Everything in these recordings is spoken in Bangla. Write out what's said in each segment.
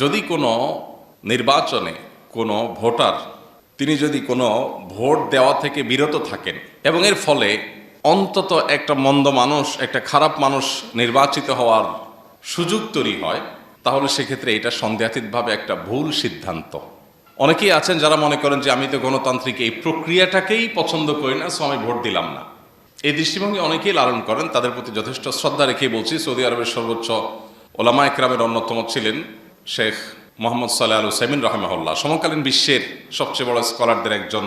যদি কোনো নির্বাচনে কোনো ভোটার, তিনি যদি কোনো ভোট দেওয়া থেকে বিরত থাকেন এবং এর ফলে অন্তত একটা মন্দ মানুষ, একটা খারাপ মানুষ নির্বাচিত হওয়ার সুযোগ তৈরি হয়, তাহলে সেক্ষেত্রে এটা সন্দেহাতীতভাবে একটা ভুল সিদ্ধান্ত। অনেকেই আছেন যারা মনে করেন যে আমি তো গণতান্ত্রিক এই প্রক্রিয়াটাকেই পছন্দ করি না সো আমি ভোট দিলাম না। এই দৃষ্টিভঙ্গি অনেকেই লালন করেন, তাদের প্রতি যথেষ্ট শ্রদ্ধা রেখে বলছি, সৌদি আরবের সর্বোচ্চ ওলামা একরামের অন্যতম ছিলেন শেখ মোহাম্মদ সাল্লাহ আলু সাইমিন রহমাহুল্লাহ সমকালীন বিশ্বের সবচেয়ে বড় স্কলারদের একজন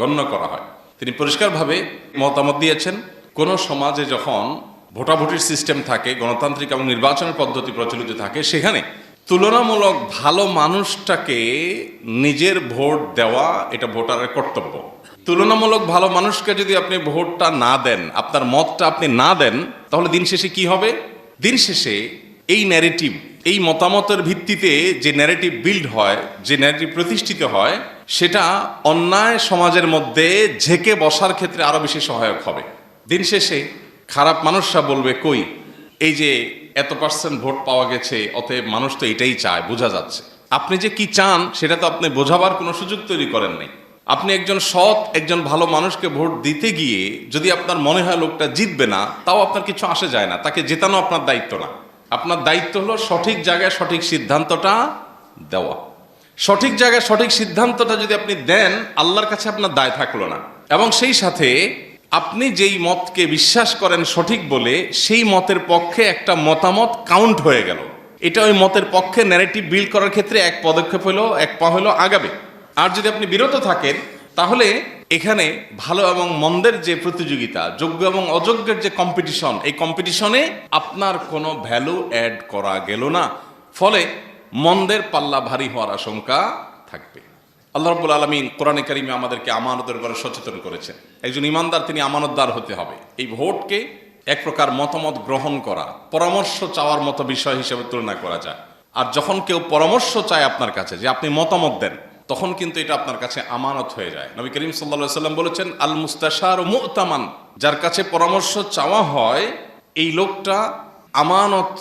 গণ্য করা হয়। তিনি পরিষ্কারভাবে মতামত দিয়েছেন, কোন সমাজে যখন ভোটাভুটির সিস্টেম থাকে, গণতান্ত্রিক এবং নির্বাচনের পদ্ধতি প্রচলিত থাকে, সেখানে তুলনামূলক ভালো মানুষটাকে নিজের ভোট দেওয়া এটা ভোটারের কর্তব্য। তুলনামূলক ভালো মানুষকে যদি আপনি ভোটটা না দেন, আপনার মতটা আপনি না দেন, তাহলে দিন শেষে কি হবে? দিন শেষে এই ন্যারেটিভ এই মতামতের ভিত্তিতে যে ন্যারেটিভ বিল্ড হয়, যে ন্যারেটিভ প্রতিষ্ঠিত হয়, সেটা অন্যায় সমাজের মধ্যে ঝেঁকে বসার ক্ষেত্রে আরও বেশি সহায়ক হবে। দিন শেষে খারাপ মানুষরা বলবে, কই, এই যে এত পার্সেন্ট ভোট পাওয়া গেছে, অতএব মানুষ তো এটাই চায়, বোঝা যাচ্ছে। আপনি যে কি চান, সেটা তো আপনি বোঝাবার কোনো সুযোগ তৈরি করেন নাই। আপনি একজন সৎ, একজন ভালো মানুষকে ভোট দিতে গিয়ে যদি আপনার মনে হয় লোকটা জিতবে না, তাও আপনার কিছু আসে যায় না, তাকে জেতানো আপনার দায়িত্ব না। আপনার দায়িত্ব হলো সঠিক জায়গায় সঠিক সিদ্ধান্তটা দেওয়া। সঠিক জায়গায় সঠিক সিদ্ধান্তটা যদি আপনি দেন, আল্লাহর কাছে আপনার দায় থাকল না। এবং সেই সাথে আপনি যেই মতকে বিশ্বাস করেন সঠিক বলে, সেই মতের পক্ষে একটা মতামত কাউন্ট হয়ে গেল। এটা ওই মতের পক্ষে ন্যারেটিভ বিল্ড করার ক্ষেত্রে এক পদক্ষেপ হলো, এক পা হলো আগাবে। আর যদি আপনি বিরত থাকেন, তাহলে এখানে ভালো এবং মন্দের যে প্রতিযোগিতা, যোগ্য এবং অযোগ্যের যে কম্পিটিশন এই কম্পিটিশনে আপনার কোনো ভ্যালু অ্যাড করা গেল না। ফলে মন্দের পাল্লা ভারী হওয়ার আশঙ্কা থাকবে। আল্লাহ রব্বুল আলমিন কোরআনে কারিমে আমাদেরকে আমানতের ব্যাপারে সচেতন করেছেন। একজন ইমানদার, তিনি আমানতদার হতে হবে। এই ভোটকে এক প্রকার মতামত গ্রহণ করা, পরামর্শ চাওয়ার মতো বিষয় হিসেবে তুলনা করা যায়। আর যখন কেউ পরামর্শ চায় আপনার কাছে যে আপনি মতামত দেন তখন কিন্তু এটা আপনার কাছে আমানত হয়ে যায়। নবী করিম সাল্লা সাল্লাম বলেছেন আল মুস্তাশার মুতামান যার কাছে পরামর্শ চাওয়া হয়, এই লোকটা আমানত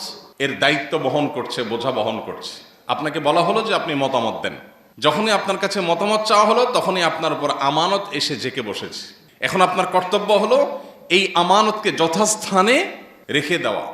এর দায়িত্ব বহন করছে, বোঝা বহন করছে। আপনাকে বলা হলো যে আপনি মতামত দেন। যখনই আপনার কাছে মতামত চাওয়া হলো, তখনই আপনার উপর আমানত এসে জেকে বসেছে। এখন আপনার কর্তব্য হলো, এই আমানতকে যথাস্থানে রেখে দেওয়া।